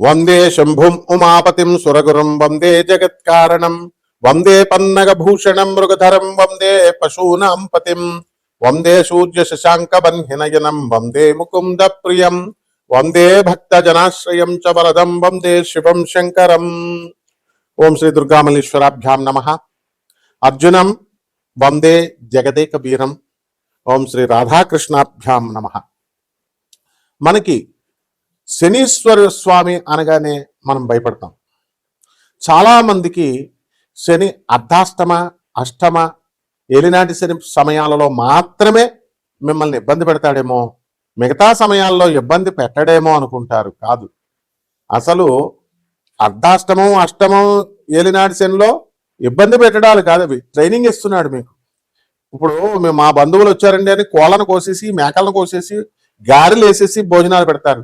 వందే శంభుం ఉమాపతిం సురగురుం వందే జగత్కారణం వందే పన్నగభూషణం మృగధరం వందే పశూనాం పతిం వందే సూర్య శశాంక బన్హినయనం వందే ముకుంద ప్రియం వందే భక్త జనాశ్రయం చ వరదం వందే శివం శంకరం ఓం శ్రీ దుర్గామల్లీశ్వరాభ్యాం నమ అర్జునం వందే జగదేక వీరం ఓం శ్రీ రాధాకృష్ణాభ్యాం నమ మనకి శనీశ్వర స్వామి అనగానే మనం భయపడతాం. చాలామందికి శని అర్ధాష్టమ అష్టమ ఏలినాటి శని సమయాలలో మాత్రమే మిమ్మల్ని ఇబ్బంది పెడతాడేమో మిగతా సమయాల్లో ఇబ్బంది పెట్టడేమో అనుకుంటారు కాదు. అసలు అర్ధాష్టమం అష్టమం ఏలినాటి శనిలో ఇబ్బంది పెట్టడాలు కాదు అవి. ట్రైనింగ్ ఇస్తున్నాడు మీకు. ఇప్పుడు మేము మా బంధువులు వచ్చారండి అని కోళ్ళను కోసేసి మేకలను కోసేసి గారెలు వేసేసి భోజనాలు పెడతారు.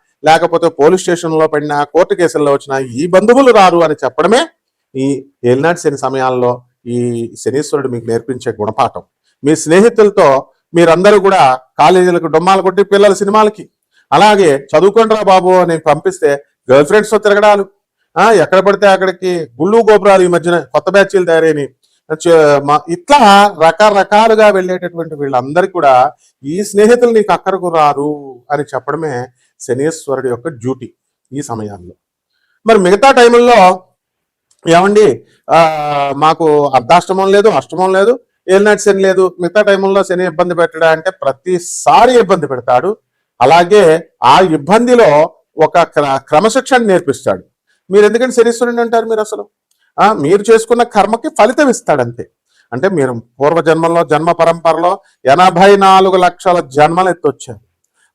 లేకపోతే పోలీస్ స్టేషన్లో పడినా కోర్టు కేసుల్లో వచ్చినా ఈ బంధువులు రారు అని చెప్పడమే ఈ ఏలినాటి శని సమయాల్లో ఈ శనీశ్వరుడు మీకు నేర్పించే గుణపాఠం. మీ స్నేహితులతో మీరందరూ కూడా కాలేజీలకు డొమ్మాలు కొట్టి పిల్లల సినిమాలకి. అలాగే చదువుకోండిరా బాబు అని పంపిస్తే గర్ల్ ఫ్రెండ్స్తో తిరగడాలు. ఎక్కడ పడితే అక్కడికి గుళ్ళు గోపురాలు ఈ మధ్యన కొత్త బ్యాచీలు తయారైనవి. ఇట్లా రకరకాలుగా వెళ్ళేటటువంటి వీళ్ళందరికీ కూడా ఈ స్నేహితులు నీకు అక్కడకు రారు అని చెప్పడమే శనేశ్వరుడు యొక్క డ్యూటీ ఈ సమయాల్లో మరి మిగతా టైంలో ఏమండి? మాకు అర్ధాష్టమం లేదు అష్టమం లేదు ఏలినాటి శని లేదు. మిగతా టైంలో శని ఇబ్బంది పెట్టడా అంటే ప్రతిసారి ఇబ్బంది పెడతాడు. అలాగే ఆ ఇబ్బందిలో ఒక క్ర- క్రమశిక్షణ నేర్పిస్తాడు. మీరు ఎందుకంటే శనీశ్వరుడు అంటారు మీరు అసలు? మీరు చేసుకున్న కర్మకి ఫలితం ఇస్తాడు అంతే అంటే మీరు పూర్వజన్మలో జన్మ పరంపరలో ఎనభై నాలుగు లక్షల జన్మలు ఎత్తొచ్చారు.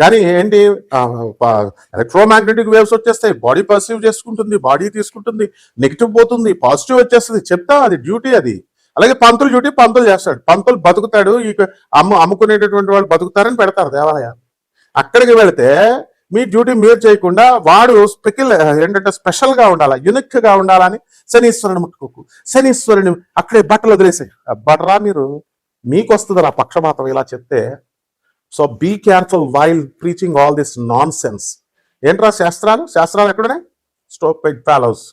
కానీ ఏంటి ఎలక్ట్రోమాగ్నెటిక్ వేవ్స్ వచ్చేస్తాయి బాడీ పర్సీవ్ చేసుకుంటుంది బాడీ తీసుకుంటుంది నెగిటివ్ పోతుంది పాజిటివ్ వచ్చేస్తుంది. చెప్తాం అది డ్యూటీ అది. అలాగే పంతులు డ్యూటీ పంతులు చేస్తాడు. పంతులు బతుకుతాడు ఈ అమ్ము అమ్ముకునేటటువంటి వాళ్ళు బతుకుతారని పెడతారు దేవాలయాలు. అక్కడికి వెళితే మీ డ్యూటీ మీరు చేయకుండా వాడు స్పెకిల్ ఏంటంటే స్పెషల్గా ఉండాలా ఉండాలని శనీశ్వరుని ముట్టుకోకు. శనీశ్వరుని అక్కడే బట్టలు వదిలేసాయి. బట్టరా మీరు మీకు వస్తుంది ఆ పక్షపాతం ఇలా చెప్తే so be careful while preaching all this nonsense ఏంట్రా శాస్త్రాలు? శాస్త్రాలు ఎక్కడున్నాయి? స్టోప్ ఫాలోస్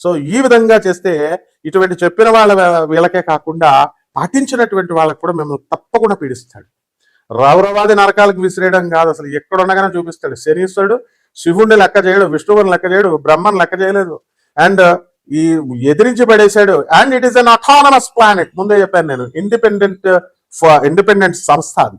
సో ఈ విధంగా చేస్తే ఇటువంటి చెప్పిన వాళ్ళ వీళ్ళకే కాకుండా పాటించినటువంటి వాళ్ళకి కూడా మిమ్మల్ని తప్పకుండా పీడిస్తాడు. రౌరవాది నరకాలకు విసిరేయడం కాదు అసలు. ఎక్కడ ఉండగానే చూపిస్తాడు. శనీశ్వరుడు శివుణ్ణి లెక్క చేయడు విష్ణువుని లెక్క చేయడు బ్రహ్మని లెక్క చేయలేదు. అండ్ ఈ ఎదిరించి పడేశాడు. And it is an autonomous planet ముందే చెప్పాను నేను. ఇండిపెండెంట్ ఇండిపెండెంట్ uh, సంస్థ అది.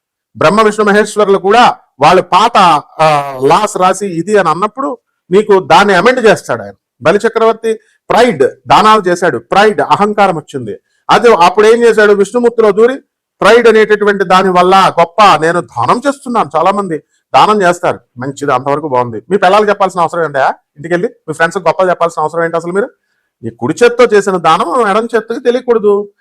బ్రహ్మ విష్ణు మహేశ్వరులు కూడా వాళ్ళు పాత లాస్ రాసి ఇది అని అన్నప్పుడు నీకు దాన్ని అమెండ్ చేస్తాడు ఆయన. బలి చక్రవర్తి ప్రైడ్ దానాలు చేశాడు. ప్రైడ్ అహంకారం వచ్చింది. అది అప్పుడు ఏం చేశాడు? విష్ణుమూర్తిలో దూరి ప్రైడ్ అనేటటువంటి దాని వల్ల గొప్ప నేను దానం చేస్తున్నాను. చాలా మంది దానం చేస్తారు. మంచిది అంతవరకు బాగుంది. మీ పిల్లలు చెప్పాల్సిన అవసరం ఏంటా ఇంటికి వెళ్ళి మీ ఫ్రెండ్స్ గొప్ప చెప్పాల్సిన అవసరం ఏంటి అసలు మీరు? ఈ కుడి చేత్తో చేసిన దానం ఎడం చేత్తకి తెలియకూడదు.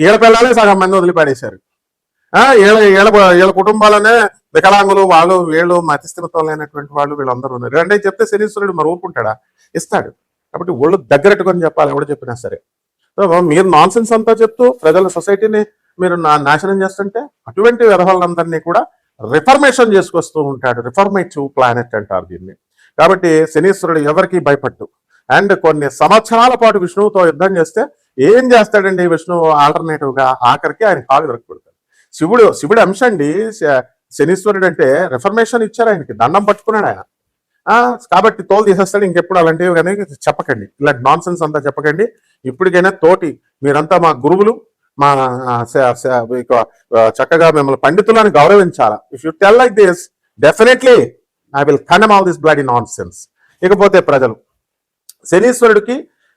వీళ్ళ పిల్లలే సగం మంది వదిలిపడేశారు. ఆ వీళ్ళ వీళ్ళ వీళ్ళ కుటుంబాలనే వికలాంగులు వాళ్ళు వీళ్ళు మతిస్థిరత్వం లేనటువంటి వాళ్ళు వీళ్ళందరూ ఉన్నారు. అంటే చెప్తే శనీశ్వరుడు మరి ఊరుకుంటాడా? ఇస్తాడు. కాబట్టి ఒళ్ళు దగ్గరెట్టుకొని చెప్పాలి ఎవడు చెప్పినా సరే. సో మీరు నాన్ సెన్స్ అంతా చెప్తూ ప్రజల సొసైటీని మీరు నా- నాశనం చేస్తుంటే అటువంటి వ్యవహారాలందరినీ కూడా రిఫర్మేషన్ చేసుకొస్తూ ఉంటాడు. రిఫర్మేటివ్ ప్లానెట్ అంటారు దీన్ని. కాబట్టి శనీశ్వరుడు ఎవరికి భయపట్టు అండ్ కొన్ని సంవత్సరాల పాటు విష్ణువుతో యుద్ధం చేస్తే ఏం చేస్తాడండి విష్ణువు ఆల్టర్నేటివ్గా ఆఖరికి ఆయన కాలు దొరకబడతాడు శివుడు శివుడు అంశం అండి శనీశ్వరుడు అంటే రిఫర్మేషన్ ఇచ్చారు ఆయనకి దండం పట్టుకున్నాడు ఆయన. ఆ కాబట్టి తోలు తీసేస్తాడు ఇంకెప్పుడు అలాంటివి కానీ చెప్పకండి. ఇలాంటి నాన్ సెన్స్ అంతా చెప్పకండి. ఇప్పటికైనా తోటి మీరంతా మా గురువులు మా చక్కగా మిమ్మల్ని పండితులను గౌరవించాలా? If you tell like this definitely I will condemn all this bloody nonsense ఇకపోతే ప్రజలు శనీశ్వరుడికి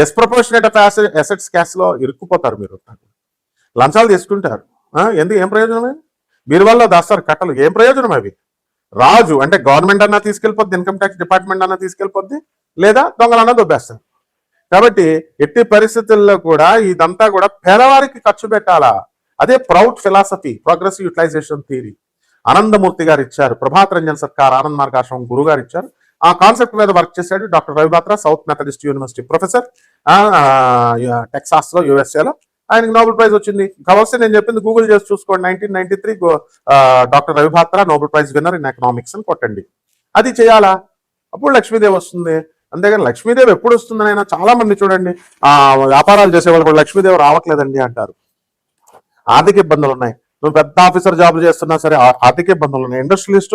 డిస్ప్రపోర్షనేట్ ఆఫ్ అసెట్స్ క్యాష్లో ఇరుక్కుపోతారు మీరు లంచాలు తీసుకుంటారు. ఎందుకు? ఏం ప్రయోజనమే మీరు వల్ల దాస్తారు కట్టలు. ఏం ప్రయోజనం అవి? రాజు అంటే గవర్నమెంట్ అన్నా తీసుకెళ్ళిపోద్ది ఇన్కమ్ ట్యాక్స్ డిపార్ట్మెంట్ అన్నా తీసుకెళ్ళిపోద్ది లేదా దొంగలన్నా దొబ్బేస్తారు. కాబట్టి ఎట్టి పరిస్థితుల్లో కూడా ఇదంతా కూడా పేదవారికి ఖర్చు పెట్టాలా? అదే PROUT philosophy progressive utilisation theory Anandamurti garu ఇచ్చారు ప్రభాత్ రంజన్ సర్కార్ ఆనంద్ మార్గాశ్రమం గురువు గారు ఇచ్చారు. ఆ కాన్సెప్ట్ మీద వర్క్ చేశాడు doctor Ravi Batra South Methodist University professor టెక్సాస్లో యుఎస్ఏలో. ఆయనకి నోబెల్ ప్రైజ్ వచ్చింది. కావాల్సి నేను చెప్పింది గూగుల్ చేసి చూసుకోండి. Nineteen ninety three doctor Ravi Batra Nobel prize winner in economics అని కొట్టండి. అది చేయాలా? అప్పుడు లక్ష్మీదేవి వస్తుంది. అంతేగాని లక్ష్మీదేవి ఎప్పుడు వస్తుందని అయినా చాలా మంది చూడండి ఆ వ్యాపారాలు చేసే వాళ్ళు కూడా లక్ష్మీదేవి రావట్లేదండి అంటారు. ఆర్థిక ఇబ్బందులు ఉన్నాయి. నువ్వు పెద్ద ఆఫీసర్ జాబ్ చేస్తున్నా సరే ఆర్థిక ఇబ్బందులు ఉన్నాయి. ఇండస్ట్రియలిస్ట్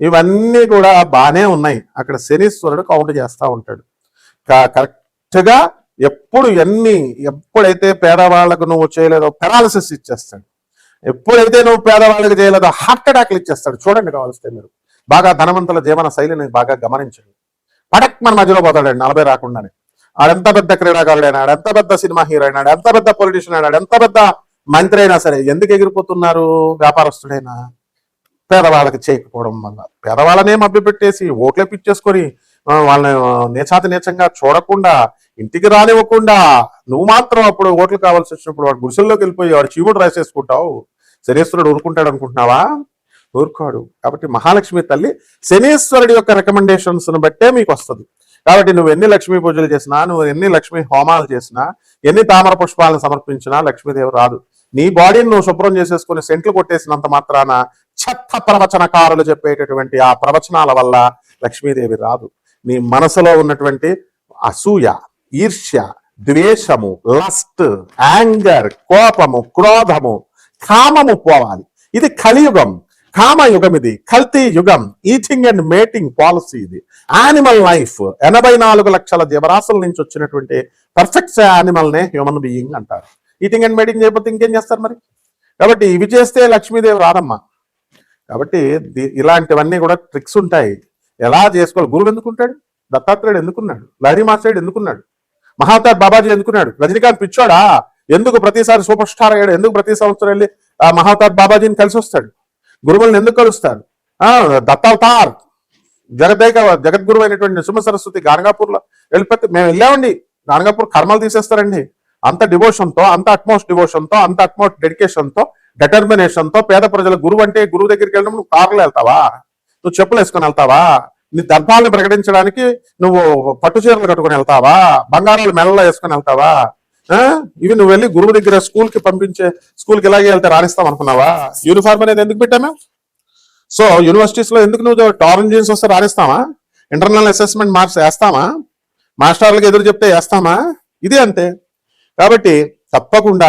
ఇవన్నీ కూడా బాగానే ఉన్నాయి. అక్కడ శనీశ్వరుడు కౌంట్ చేస్తూ ఉంటాడు. కరెక్ట్గా ఎప్పుడు ఎన్ని ఎప్పుడైతే పేదవాళ్ళకు నువ్వు చేయలేదో పెరాలసిస్ ఇచ్చేస్తాడు. ఎప్పుడైతే నువ్వు పేదవాళ్ళకి చేయలేదో హార్ట్ అటాక్లు ఇచ్చేస్తాడు. చూడండి కావాల్స్తే మీరు. బాగా ధనవంతుల జీవన శైలిని బాగా గమనించండి. పడక్ మన మధ్యలో పోతాడండి నలభై రాకుండానే. ఆడెంత పెద్ద క్రీడాకారుడు అయినాడు ఎంత పెద్ద సినిమా హీరో అయినాడు ఎంత పెద్ద పొలిటీషియన్ అయినాడు ఎంత పెద్ద మంత్రి అయినా సరే ఎందుకు ఎగిరిపోతున్నారు? వ్యాపారస్తుడైనా. పేదవాళ్ళకి చేయకపోవడం వల్ల. పేదవాళ్ళనే మభ్యపెట్టేసి ఓట్లే పిచ్చేసుకొని వాళ్ళని ఆ, నీచంగా చూడకుండా ఇంటికి రానివ్వకుండా నువ్వు మాత్రం అప్పుడు ఓట్లు కావాల్సి వచ్చినప్పుడు వాడు గుడిసెల్లోకి వెళ్ళిపోయి వాడు చీవుడు రాసేసుకుంటావు. శనీశ్వరుడు ఊరుకుంటాడు అనుకుంటున్నావా? ఊరుకోడు. కాబట్టి మహాలక్ష్మి తల్లి శనీశ్వరుడి యొక్క రికమెండేషన్స్ను బట్టే మీకు వస్తుంది. కాబట్టి నువ్వు ఎన్ని లక్ష్మీ పూజలు చేసినా నువ్వు ఎన్ని లక్ష్మీ హోమాలు చేసినా ఎన్ని తామర పుష్పాలను సమర్పించినా లక్ష్మీదేవి రాదు. నీ బాడీని నువ్వు శుభ్రం చేసేసుకుని సెంట్లు కొట్టేసినంత మాత్రాన చెత్త ప్రవచనకారులు చెప్పేటటువంటి ఆ ప్రవచనాల వల్ల లక్ష్మీదేవి రాదు. నీ మనసులో ఉన్నటువంటి అసూయ ఈర్ష్య ద్వేషము లస్ట్ యాంగర్ కోపము క్రోధము కామము పోవాలి. ఇది కలియుగం. కామయుగం ఇది. కల్తీ యుగం. ఈటింగ్ అండ్ మేటింగ్ పాలసీ ఇది. Animal life. ఎనభై నాలుగు లక్షల జీవరాశుల నుంచి వచ్చినటువంటి పర్ఫెక్ట్ యానిమల్నే హ్యూమన్ బీయింగ్ అంటారు. ఈటింగ్ అండ్ మేటింగ్ చేయకపోతే ఇంకేం చేస్తారు మరి? కాబట్టి ఇవి చేస్తే లక్ష్మీదేవి రాదమ్మా. కాబట్టి ఇలాంటివన్నీ కూడా ట్రిక్స్ ఉంటాయి. ఎలా చేసుకోవాలి? గురువు ఎందుకుంటాడు? దత్తాత్రేయుడు ఎందుకున్నాడు? లహరి మాస్టర్డు ఎందుకున్నాడు? మహావతార్ బాబాజీ ఎందుకున్నాడు? రజనీకాంత్ పిచ్చోడా? ఎందుకు ప్రతిసారి సూపర్ స్టార్ అయ్యాడు? ఎందుకు ప్రతి సంవత్సరం వెళ్ళి ఆ మహావతార్ బాబాజీని కలిసి వస్తాడు? గురువులను ఎందుకు కలుస్తాడు ఆ దత్తావతార్. జగదేక జగద్గురు అయినటువంటి నృసింహ సరస్వతి గానగాపూర్లో వెళ్ళిపోతే మేము వెళ్ళామండి. గానగాపూర్ కర్మలు తీసేస్తారండి. అంత డివోషన్తో అంత అట్మోస్ట్ డివోషన్తో అంత అట్మోస్ట్ డెడికేషన్తో డెటర్మినేషన్తో పేద ప్రజల గురువు అంటే గురువు దగ్గరికి వెళ్ళడం నువ్వు కార్లు వెళ్తావా? నువ్వు చెప్పులు వేసుకొని వెళ్తావా? నీ దర్భాలను ప్రకటించడానికి నువ్వు పట్టు చీరలు కట్టుకొని వెళ్తావా? బంగారాలు మెడలో వేసుకొని వెళ్తావా? ఆ? ఇవి నువ్వు వెళ్ళి గురువు దగ్గర స్కూల్కి పంపించే స్కూల్కి ఇలాగే వెళ్తే రాణిస్తాం అనుకున్నావా? యూనిఫామ్ అనేది ఎందుకు పెట్టాము సో యూనివర్సిటీస్లో ఎందుకు నువ్వు టారన్ జీన్స్ వస్తే రాణిస్తావా? ఇంటర్నల్ అసెస్మెంట్ మార్క్స్ వేస్తామా మాస్టర్లకు ఎదురు చెప్తే వేస్తామా? ఇది అంతే. కాబట్టి తప్పకుండా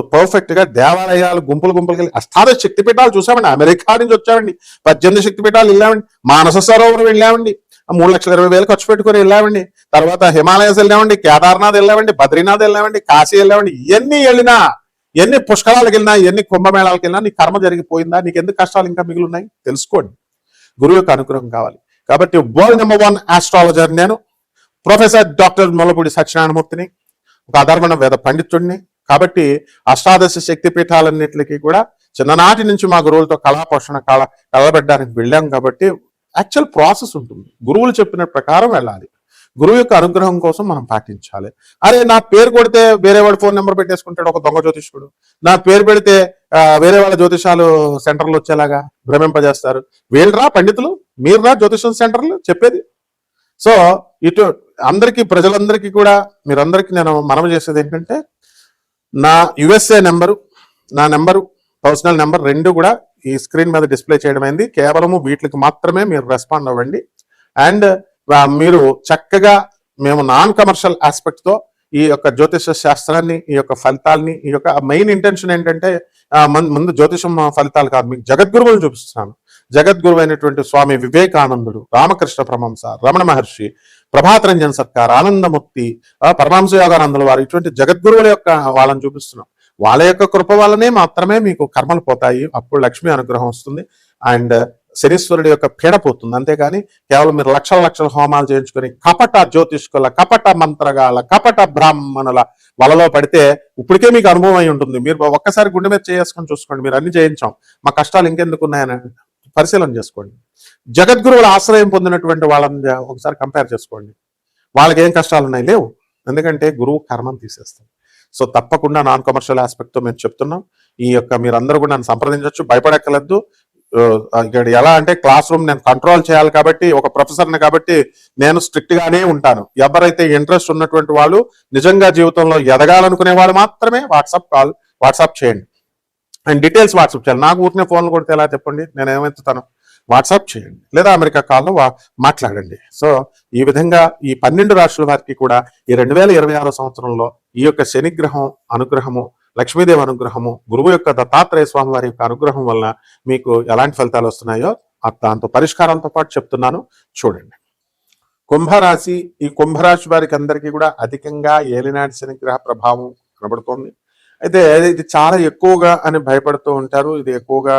పర్ఫెక్ట్గా దేవాలయాలు గుంపులు గుంపులు వెళ్ళి అష్టాదశ శక్తిపీఠాలు చూసామండి. అమెరికా నుంచి వచ్చామండి. పద్దెనిమిది శక్తిపీఠాలు వెళ్ళామండి. మానస సరోవరం వెళ్ళామండి. మూడు లక్షల ఇరవై వేలు ఖర్చు పెట్టుకొని వెళ్ళామండి. తర్వాత హిమాలయస్ వెళ్ళామండి. కేదార్నాథ్ వెళ్ళామండి. బద్రీనాథ్ వెళ్ళామండి. కాశీ వెళ్ళామండి. ఇవన్నీ వెళ్ళినా ఎన్ని పుష్కరాలకు వెళ్ళినా ఎన్ని కుంభమేళాలకు వెళ్ళినా నీ కర్మ జరిగిపోయిందా? నీకు ఎందుకు కష్టాలు ఇంకా మిగిలి తెలుసుకోండి. గురువు యొక్క అనుగ్రహం కావాలి. కాబట్టి వరల్డ్ నెంబర్ వన్ ఆస్ట్రాలజర్ నేను. ప్రొఫెసర్ డాక్టర్ మొలపూడి సత్యనారాయణమూర్తిని ఒక అధర్మణ వేద పండితుడిని కాబట్టి అష్టాదశ శక్తి పీఠాలన్నింటికి కూడా చిన్ననాటి నుంచి మా గురువులతో కళా పోషణ కళ కలబెట్టడానికి వెళ్ళాం కాబట్టి యాక్చువల్ ప్రాసెస్ ఉంటుంది. గురువులు చెప్పిన ప్రకారం వెళ్ళాలి. గురువు యొక్క అనుగ్రహం కోసం మనం పాటించాలి. అరే నా పేరు కొడితే వేరే వాడు ఫోన్ నెంబర్ పెట్టేసుకుంటాడు ఒక దొంగ జ్యోతిష్కుడు. నా పేరు పెడితే వేరే వాళ్ళ జ్యోతిషాలు సెంటర్లు వచ్చేలాగా భ్రమింపజేస్తారు. వీళ్ళరా పండితులు మీరురా జ్యోతిషం సెంటర్లు చెప్పేది. సో ఇటు అందరికీ ప్రజలందరికీ కూడా మీరందరికీ నేను మనవి చేసేది ఏంటంటే నా యుఎస్ఏ నెంబరు నా నెంబరు పర్సనల్ నెంబర్ రెండు కూడా ఈ స్క్రీన్ మీద డిస్ప్లే చేయడం అయింది. కేవలము వీటికి మాత్రమే మీరు రెస్పాండ్ అవ్వండి. అండ్ మీరు చక్కగా మేము నాన్ కమర్షియల్ ఆస్పెక్ట్తో ఈ యొక్క జ్యోతిష శాస్త్రాన్ని ఈ యొక్క ఫలితాల్ని ఈ యొక్క మెయిన్ ఇంటెన్షన్ ఏంటంటే ముందు జ్యోతిషం ఫలితాలు కాదు. మీకు జగద్గురువులు చూపిస్తున్నాను. జగద్గురువు అయినటువంటి స్వామి వివేకానందుడు రామకృష్ణ ప్రమంస రమణ మహర్షి ప్రభాతరంజన్ సత్కార్ ఆనందముక్తి పరమాంశ యోగానందుల వారు ఇటువంటి జగద్గురువుల యొక్క వాళ్ళని చూపిస్తున్నాం. వాళ్ళ యొక్క కృప వల్లనే మాత్రమే మీకు కర్మలు పోతాయి. అప్పుడు లక్ష్మి అనుగ్రహం వస్తుంది. అండ్ శనీశ్వరుడి యొక్క పీడ పోతుంది. అంతేగాని కేవలం మీరు లక్షల లక్షల హోమాలు చేయించుకొని కపట జ్యోతిష్కుల కపట మంత్రగాల కపట బ్రాహ్మణుల వలలో పడితే ఇప్పటికే మీకు అనుభవం అయి ఉంటుంది. మీరు ఒక్కసారి గుండె మీద చేసుకొని చూసుకోండి. మీరు అన్ని చేయించాం. మా కష్టాలు ఇంకెందుకు ఉన్నాయని పరిశీలన చేసుకోండి. జగద్గురువుల ఆశ్రయం పొందినటువంటి వాళ్ళని ఒకసారి కంపేర్ చేసుకోండి. వాళ్ళకి ఏం కష్టాలు ఉన్నాయి లేవు. ఎందుకంటే గురువు కర్మం తీసేస్తాం సో తప్పకుండా నాన్ కమర్షియల్ ఆస్పెక్ట్తో మేము చెప్తున్నాం. ఈ యొక్క మీరందరూ కూడా నన్ను సంప్రదించవచ్చు భయపడక్కర్లేదు. ఇక్కడ ఎలా అంటే క్లాస్ రూమ్ నేను కంట్రోల్ చేయాలి కాబట్టి ఒక ప్రొఫెసర్ని కాబట్టి నేను స్ట్రిక్ట్ గానే ఉంటాను. ఎవరైతే ఇంట్రెస్ట్ ఉన్నటువంటి వాళ్ళు నిజంగా జీవితంలో ఎదగాలనుకునే వాళ్ళు మాత్రమే వాట్సాప్ కాల్ వాట్సాప్ చేయండి. అండ్ డీటెయిల్స్ వాట్సాప్ చేయాలి. నాకు ఊరినే ఫోన్లు కొడితే ఎలా చెప్పండి? నేను ఏమెత్తుతాను వాట్సాప్ చేయండి. లేదా అమెరికా కాల్లో మాట్లాడండి. సో ఈ విధంగా ఈ పన్నెండు రాష్ట్రాల వారికి కూడా ఈ రెండు వేల ఇరవై ఆరో సంవత్సరంలో ఈ యొక్క శనిగ్రహం అనుగ్రహము లక్ష్మీదేవి అనుగ్రహము గురువు యొక్క దత్తాత్రేయ స్వామి వారి యొక్క అనుగ్రహం వలన మీకు ఎలాంటి ఫలితాలు వస్తున్నాయో దాంతో పరిష్కారంతో పాటు చెప్తున్నాను. చూడండి. కుంభరాశి ఈ కుంభరాశి వారికి అందరికీ కూడా అధికంగా ఏలినాటి శనిగ్రహ ప్రభావం కనబడుతోంది. అయితే ఇది చాలా ఎక్కువగా అని భయపడుతూ ఉంటారు. ఇది ఎక్కువగా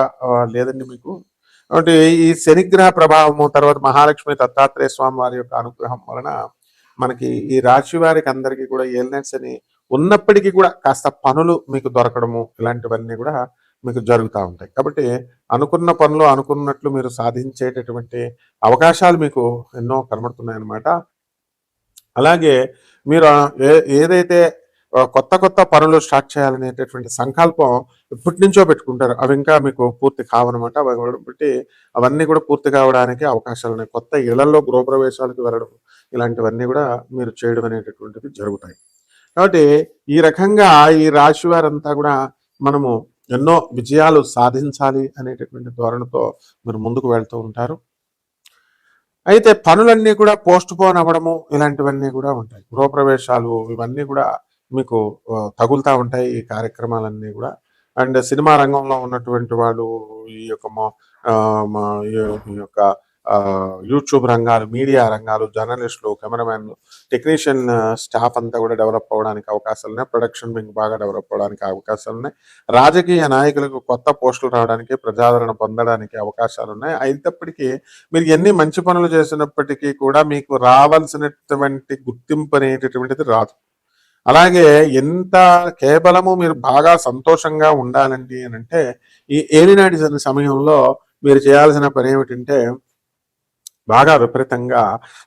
లేదండి మీకు. కాబట్టి ఈ శనిగ్రహ ప్రభావము తర్వాత మహాలక్ష్మి దత్తాత్రేయ స్వామి వారి యొక్క అనుగ్రహం వలన మనకి ఈ రాశి వారికి అందరికీ కూడా ఏలినట్స్ అని ఉన్నప్పటికీ కూడా కాస్త పనులు మీకు దొరకడము ఇలాంటివన్నీ కూడా మీకు జరుగుతూ ఉంటాయి. కాబట్టి అనుకున్న పనులు అనుకున్నట్లు మీరు సాధించేటటువంటి అవకాశాలు మీకు ఎన్నో కనబడుతున్నాయి అన్నమాట అలాగే మీరు ఏ- ఏదైతే కొత్త కొత్త పనులు స్టార్ట్ చేయాలనేటటువంటి సంకల్పం ఇప్పటి నుంచో పెట్టుకుంటారు. అవి ఇంకా మీకు పూర్తి కావనమాట. అవి బట్టి అవన్నీ కూడా పూర్తి కావడానికి అవకాశాలు ఉన్నాయి. కొత్త ఇళ్ళలో గృహప్రవేశాలకు వెళ్ళడం ఇలాంటివన్నీ కూడా మీరు చేయడం అనేటటువంటిది జరుగుతాయి. కాబట్టి ఈ రకంగా ఈ రాశి వారంతా కూడా మనము ఎన్నో విజయాలు సాధించాలి అనేటటువంటి ధోరణితో మీరు ముందుకు వెళ్తూ ఉంటారు. అయితే పనులన్నీ కూడా పోస్ట్ పోన్ అవ్వడము ఇలాంటివన్నీ కూడా ఉంటాయి. గృహప్రవేశాలు ఇవన్నీ కూడా మీకు తగులుతూ తగులుతా ఉంటాయి ఈ కార్యక్రమాలన్నీ కూడా. అండ్ సినిమా రంగంలో ఉన్నటువంటి వాళ్ళు ఈ యొక్క మా- ఈ- యొక్క యూట్యూబ్ రంగాలు మీడియా రంగాలు జర్నలిస్టులు కెమెరామెన్లు టెక్నీషియన్ స్టాఫ్ అంతా కూడా డెవలప్ అవ్వడానికి అవకాశాలు ఉన్నాయి. ప్రొడక్షన్ వింగ్ బాగా డెవలప్ అవ్వడానికి అవకాశాలు ఉన్నాయి. రాజకీయ నాయకులకు కొత్త పోస్టులు రావడానికి ప్రజాదరణ పొందడానికి అవకాశాలు ఉన్నాయి. అయినప్పటికీ మీరు ఎన్ని మంచి పనులు చేసినప్పటికీ కూడా మీకు రావాల్సినటువంటి గుర్తింపు అనేటటువంటిది రాదు. అలాగే ఎంత కేవలము మీరు బాగా సంతోషంగా ఉండాలండి అని అంటే ఈ ఏలినాటి సమయంలో మీరు చేయాల్సిన పని ఏమిటంటే బాగా విపరీతంగా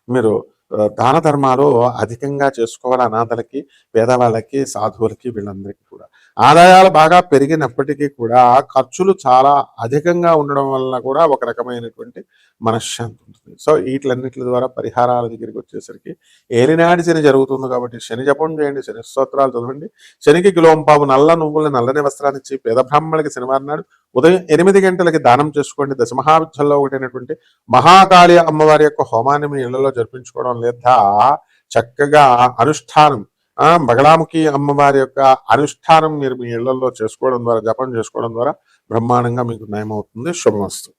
మీరు దాన ధర్మాలు అధికంగా చేసుకోవాలి అనాథలకి పేదవాళ్ళకి సాధువులకి వీళ్ళందరికీ కూడా. ఆదాయాలు బాగా పెరిగినప్పటికీ కూడా ఖర్చులు చాలా అధికంగా ఉండడం వలన కూడా ఒక రకమైనటువంటి మనశ్శాంతి ఉంటుంది. సో వీటిలన్నిటి ద్వారా పరిహారాల దగ్గరికి వచ్చేసరికి ఏలినాటి శని జరుగుతుంది కాబట్టి శని జపం చేయండి శని స్తోత్రాలు చదవండి. శనికి కిలోంపావు నల్ల నువ్వులు నల్లని వస్త్రాన్ని ఇచ్చి పేద బ్రాహ్మణులకి శనివారం నాడు ఉదయం ఎనిమిది గంటలకి దానం చేసుకోండి. దశమహావిద్యల్లో ఒకటైనటువంటి మహాకాళి అమ్మవారి యొక్క హోమాన్ని మీ ఇళ్ళలో జరిపించుకోవడం లేదా చక్కగా అనుష్ఠానం ఆ బగలాముఖి అమ్మవారి యొక్క అనుష్ఠానం మీరు మీ ఇళ్ళలో చేసుకోవడం ద్వారా జపం చేసుకోవడం ద్వారా బ్రహ్మాండంగా మీకు నయమవుతుంది. శుభమస్తు.